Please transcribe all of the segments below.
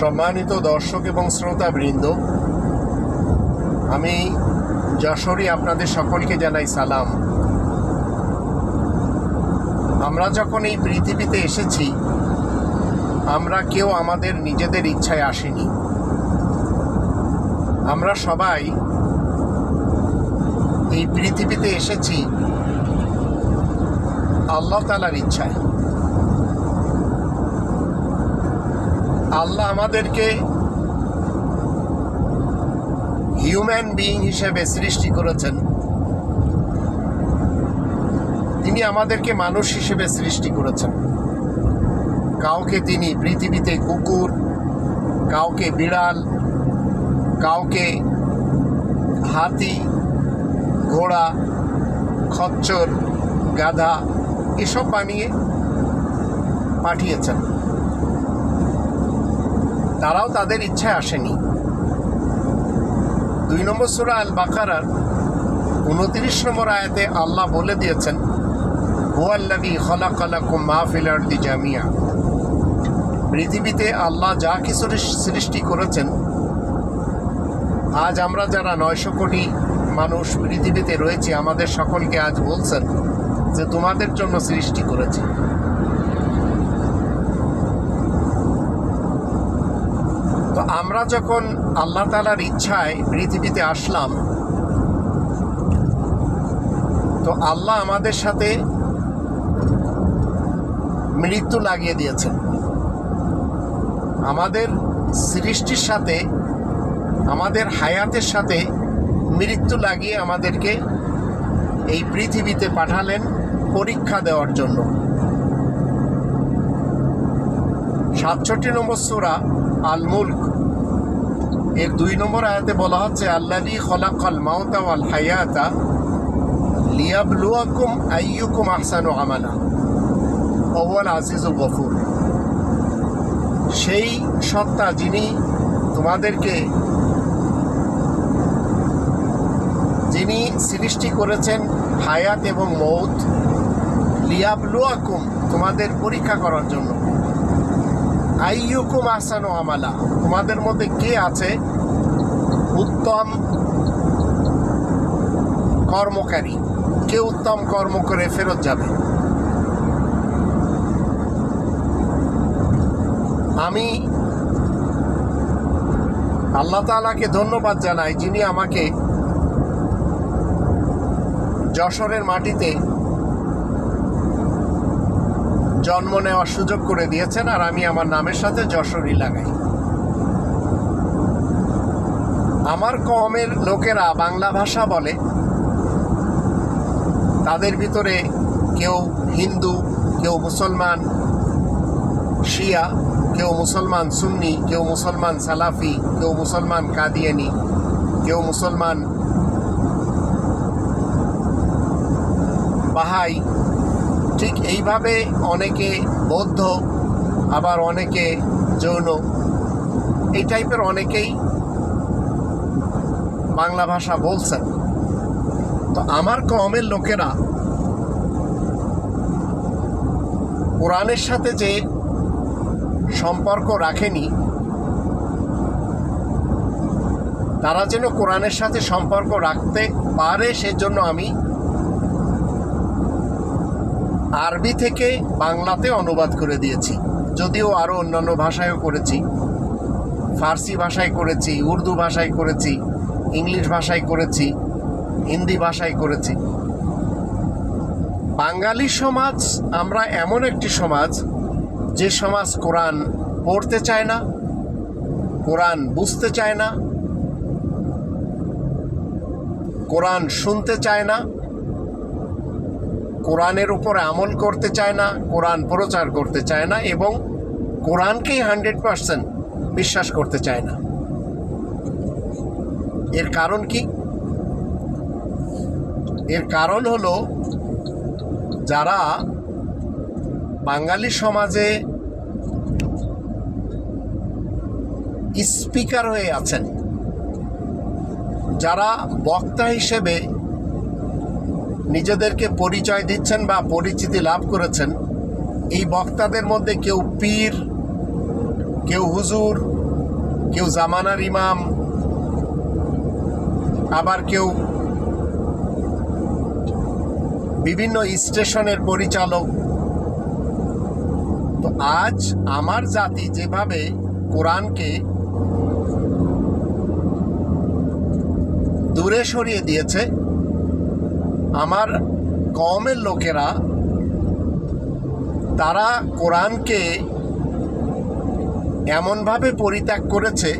সম্মানিত দর্শক এবং শ্রোতাবৃন্দ, আমি যশোরী আপনাদের সকলকে জানাই সালাম। আমরা যখন এই পৃথিবীতে এসেছি, আমরা কেউ আমাদের নিজেদের ইচ্ছায় আসিনি। আমরা সবাই এই পৃথিবীতে এসেছি আল্লাহ তালার ইচ্ছায়। আল্লাহ আমাদেরকে হিউম্যান বিইং হিসেবে সৃষ্টি করেছেন। তিনি আমাদেরকে মানুষ হিসেবে সৃষ্টি করেছেন। কাউকে তিনি পৃথিবীতে কুকুর, কাউকে বিড়াল, কাউকে হাতি, ঘোড়া, খচ্চর, গাধা এসব বানিয়ে পাঠিয়েছেন। তারাও তাদের ইচ্ছায় আসেনি। দুই নম্বর সুরা আল বাকারার উনত্রিশ নম্বর আয়াতে আল্লাহ বলে দিয়েছেন জামিয়া। পৃথিবীতে আল্লাহ যা কিছু সৃষ্টি করেছেন, আজ আমরা যারা নয়শো কোটি মানুষ পৃথিবীতে রয়েছে, আমাদের সকলকে আজ বলছেন যে তোমাদের জন্য সৃষ্টি করেছে। আমরা যখন আল্লাহ তালার ইচ্ছায় পৃথিবীতে আসলাম, তো আল্লাহ আমাদের সাথে মৃত্যু লাগিয়ে দিয়েছেন। আমাদের সৃষ্টির সাথে, আমাদের হায়াতের সাথে মৃত্যু লাগিয়ে আমাদেরকে এই পৃথিবীতে পাঠালেন পরীক্ষা দেওয়ার জন্য। সাতষট্টি নম্বর সুরা আল মুল্ক এর দুই নম্বর আয়াতে বলা হচ্ছে আল্লাহি খলাকাল মাউতা ওয়াল হায়াতা লিয়াবলুয়াকুম আইয়ুকুম আহসানু আমালা। ওয়াল আজিজুল গফুর। সেই সত্তা যিনি তোমাদেরকে, যিনি সৃষ্টি করেছেন হায়াত এবং মৌত লিয়াবলুয়াকুম তোমাদের পরীক্ষা করার জন্য। আইয়ুকুম আসানো আমালা। তোমাদের মধ্যে কে আছে? উত্তম কর্মকারী। কে উত্তম কর্ম করে ফেরত যাবে? আমি আল্লাহ তালাকে ধন্যবাদ জানাই যিনি আমাকে যশোরের মাটিতে জন্ম নেওয়ার সুযোগ করে দিয়েছেন আর আমি আমার নামের সাথে যশোরই লাগাই। আমার কমের লোকেরা বাংলা ভাষা বলে। তাদের ভিতরে কেউ হিন্দু, কেউ মুসলমান, শিয়া, কেউ মুসলমান সুন্নি, কেউ মুসলমান সালাফি, কেউ মুসলমান কাদিয়ানি, কেউ মুসলমান বাহাই ঠিক এইভাবে অনেকে বৌদ্ধ, আবার অনেকে যৌন এই টাইপের অনেকেই বাংলা ভাষা বলছেন। তো আমার কমের লোকেরা কোরআনের সাথে যে সম্পর্ক রাখেনি, তারা যেন কোরআনের সাথে সম্পর্ক রাখতে পারে, সেজন্য আমি আরবি থেকে বাংলাতে অনুবাদ করে দিয়েছি। যদিও আরও অন্যান্য ভাষায়ও করেছি। ফার্সি ভাষায় করেছি, উর্দু ভাষায় করেছি, ইংলিশ ভাষায় করেছি, হিন্দি ভাষায় করেছি। বাঙালি সমাজ, আমরা এমন একটি সমাজ, যে সমাজ কোরআন পড়তে চায় না, কোরআন বুঝতে চায় না, কোরআন শুনতে চায় না কোরআনের উপর আমল করতে চায় না, কোরআন প্রচার করতে চায় না এবং কোরআনকেই হান্ড্রেড পারসেন্ট বিশ্বাস করতে চায় না। এর কারণ কি? এর কারণ হলো যারা বাঙালি সমাজে স্পিকার হয়ে আছেন, যারা বক্তা হিসেবে নিজেদেরকে পরিচয় দিচ্ছেন বা পরিচিতি লাভ করেছেন, এই বক্তাদের মধ্যে কেউ পীর, কেউ হুজুর, কেউ জামানার ইমাম, আবার কেউ বিভিন্ন স্টেশনের পরিচালক। তো আজ আমার জাতি যেভাবে কোরআনকে দূরে সরিয়ে দিয়েছে আমার কমের লোকেরা, তারা কোরআনকে এমনভাবে পরিত্যাগ করেছে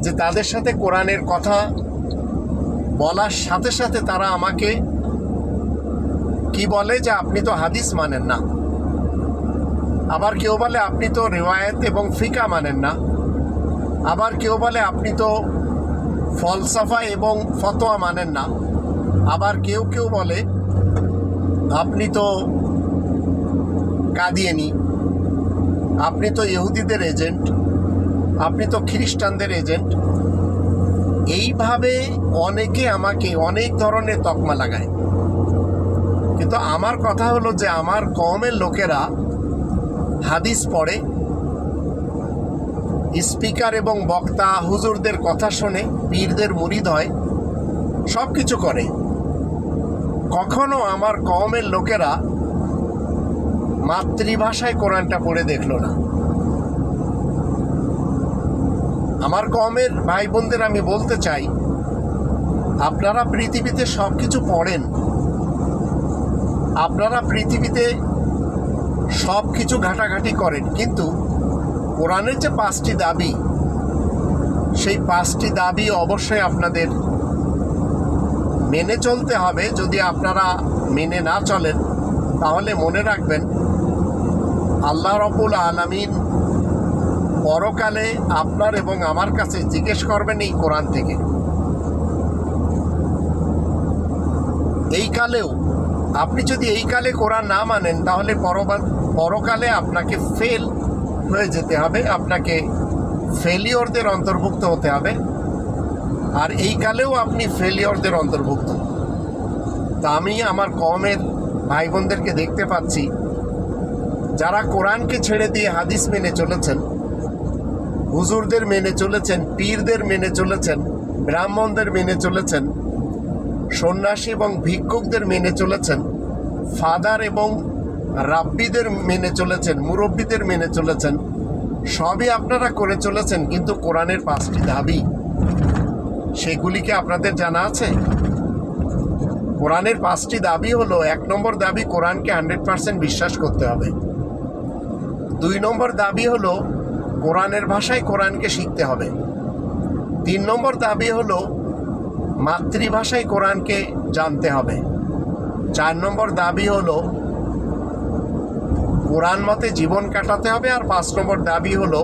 যে তাদের সাথে কোরআনের কথা বলার সাথে সাথে তারা আমাকে কি বলে যে আপনি তো হাদিস মানেন না। আবার কেউ বলে আপনি তো রেওয়ায়ত এবং ফিকা মানেন না। আবার কেউ বলে আপনি তো ফলসাফা এবং ফতোয়া মানেন না। আবার কেউ কেউ বলে, আপনি তো কাদিয়েনি, আপনি তো ইহুদিদের এজেন্ট, আপনি তো খ্রিস্টানদের এজেন্ট। এইভাবে অনেকে আমাকে অনেক ধরনের তকমা লাগায়। কিন্তু আমার কথা হলো যে আমার কমের লোকেরা হাদিস পড়ে, স্পিকার এবং বক্তা, হুজুরদের কথা শোনে, পীরদের মুরিদ হয় সব কিছু করে। কখনো আমার কমের লোকেরা মাতৃভাষায় কোরআনটা পড়ে দেখল না। আমার কমের ভাই বোনদের আমি বলতে চাই, আপনারা পৃথিবীতে সব কিছু পড়েন। আপনারা পৃথিবীতে সব কিছু ঘাটাঘাটি করেন, কিন্তু কোরআনের যে পাঁচটি দাবি, সেই পাঁচটি দাবি অবশ্যই আপনাদের মেনে চলতে হবে, যদি আপনারা মেনে না চলেন, তাহলে মনে রাখবেন, আল্লাহ রবুল আলমিন পরকালে আপনার এবং আমার কাছে জিজ্ঞেস করবেন এই কোরআন থেকে। এই কালেও, আপনি যদি এই কালে কোরআন না মানেন, তাহলে পরকালে আপনাকে ফেল হয়ে যেতে হবে, আপনাকে ফেলিওরদের অন্তর্ভুক্ত হতে হবে। আর এই কালেও আপনি ফেলিওরদের অন্তর্ভুক্ত। তা আমি আমার কমের ভাই বোনদেরকে দেখতে পাচ্ছি, যারা কোরআনকে ছেড়ে দিয়ে হাদিস মেনে চলেছেন, হুজুরদের মেনে চলেছেন, পীরদের মেনে চলেছেন, ব্রাহ্মণদের মেনে চলেছেন, সন্ন্যাসী এবং ভিক্ষুকদের মেনে চলেছেন, ফাদার এবং রাব্বিদের মেনে চলেছেন, মুরব্বীদের মেনে চলেছেন, সবই আপনারা করে চলেছেন, কিন্তু কোরআনের পাঁচটি দাবি। সেগুলি কি আপনাদের জানা আছে? কোরআনের পাঁচটি দাবি হলো, এক নম্বর দাবি কোরআনকে হান্ড্রেড পার্সেন্ট বিশ্বাস করতে হবে। দুই নম্বর দাবি হলো, কোরআনের ভাষায় কোরআনকে শিখতে হবে। তিন নম্বর দাবি হলো, মাতৃভাষায় কোরআনকে জানতে হবে। চার নম্বর দাবি হলো, কোরআন মতে জীবন কাটাতে হবে। আর পাঁচ নম্বর দাবি হলো,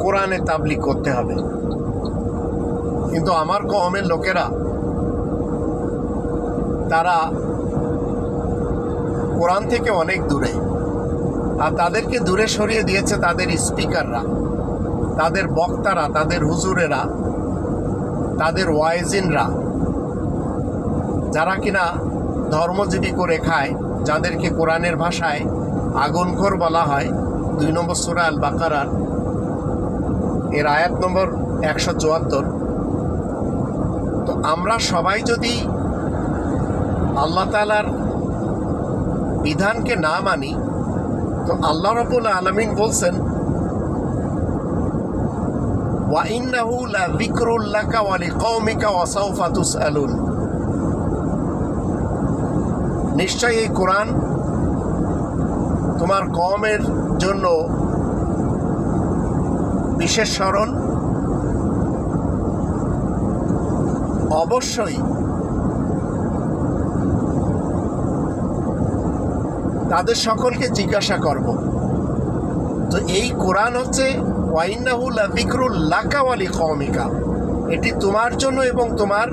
কোরআনে তাবলিগ করতে হবে। কিন্তু আমার কমের লোকেরা, তারা কোরআন থেকে অনেক দূরে। আর তাদেরকে দূরে সরিয়ে দিয়েছে তাদের স্পিকাররা, তাদের বক্তারা, তাদের হুজুরেরা, তাদের ওয়াইজিনরা, যারা কিনা ধর্মজীবী করে খায়, যাদেরকে কোরআনের ভাষায় আগুনখোর বলা হয়, দুই নম্বর সুরা আল বাকারার এর আয়াত নম্বর একশো চুয়াত্তর। তো আমরা সবাই যদি আল্লাহ তালার বিধানকে না মানি, তো আল্লাহ রবুল আলমিন বলছেন ওয়াইন্নাহু এই কোরআন তোমার কমের জন্য বিশেষ স্মরণ। অবশ্যই। তাদের সকলকে জিজ্ঞাসা করব। তো এই কোরআন হচ্ছে লাকাওয়ালি কমিকা এটি তোমার জন্য এবং তোমার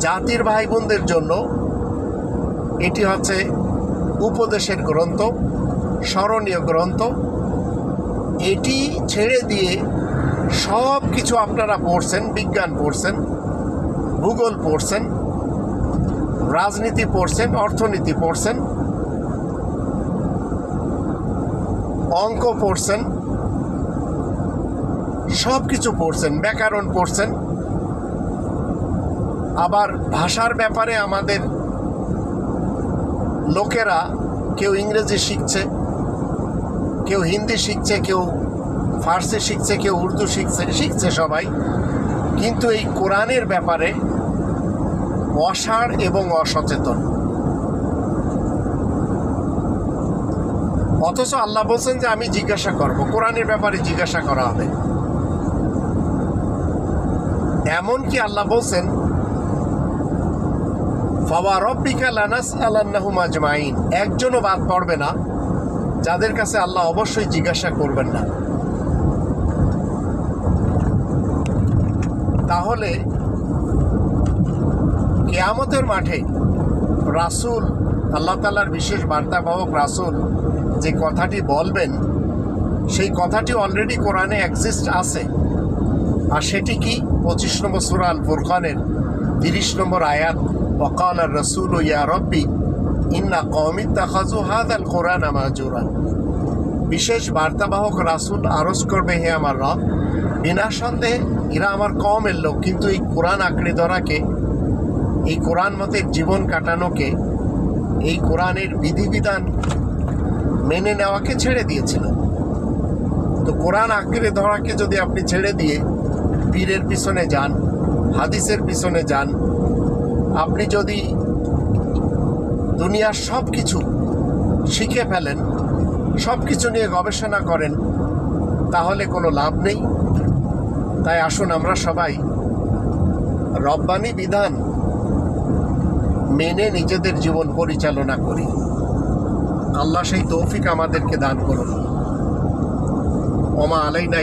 জাতির ভাই বোনদের জন্য। এটি হচ্ছে উপদেশের গ্রন্থ, স্মরণীয় গ্রন্থ। এটি ছেড়ে দিয়ে সব কিছু আপনারা পড়ছেন, বিজ্ঞান পড়ছেন, ভূগোল পড়ছেন, রাজনীতি পড়ছেন, অর্থনীতি পড়ছেন, অঙ্ক পড়ছেন সব কিছু পড়ছেন, ব্যাকরণ পড়ছেন। আবার ভাষার ব্যাপারে আমাদের লোকেরা কেউ ইংরেজি শিখছে, কেউ হিন্দি শিখছে, কেউ ফার্সি শিখছে, কেউ উর্দু শিখছে শিখছে সবাই। কিন্তু এই কোরআনের ব্যাপারে অসাড় এবং অসচেতন। অথচ আল্লাহ বলছেন যে, আমি জিজ্ঞাসা করব। কোরআনের ব্যাপারে জিজ্ঞাসা করা হবে। এমনকি আল্লাহ বলছেন, ফাওয়া রব্বিকা লানাস আলান্নাহুম আজমাইন। একজনও বাদ পড়বে না, যাদের কাছে আল্লাহ অবশ্যই জিজ্ঞাসা করবেন না। তাহলে কেয়ামতের মাঠে রাসূল, আল্লাহ তালার বিশেষ বার্তাবাহক রাসূল যে কথাটি বলবেন, সেই কথাটি অলরেডি কোরআনে এক্সিস্ট আছে। আর সেটি কি? পঁচিশ নম্বর সুরা আল ফুরকানের তিরিশ নম্বর আয়াত ওকাল আর রসুল ও ইয়া রব্বি, ইন্না কৌমিত তাখাজু হাদ আল কোরআন আমার আমাজুরা বিশেষ বার্তাবাহক রাসূল আরজ করবে, হে আমার রব বিনা সন্দেহে এরা আমার কমের লোক, কিন্তু এই কোরআন আঁকড়ে ধরাকে, এই কোরআন মতে জীবন কাটানোকে, এই কোরআনের বিধিবিধান মেনে নেওয়াকে ছেড়ে দিয়েছিল। তো কোরআন আঁকড়ে ধরাকে যদি আপনি ছেড়ে দিয়ে পীরের পিছনে যান, হাদিসের পিছনে যান, আপনি যদি দুনিয়ার সব কিছু শিখে ফেলেন সব কিছু নিয়ে গবেষণা করেন, তাহলে কোনো লাভ নেই। তাই আসুন আমরা সবাই। রব্বানি বিধান মেনে নিজেদের জীবন পরিচালনা করি। আল্লাহ সেই তৌফিক আমাদেরকে দান করুন। ওমা আলাইনা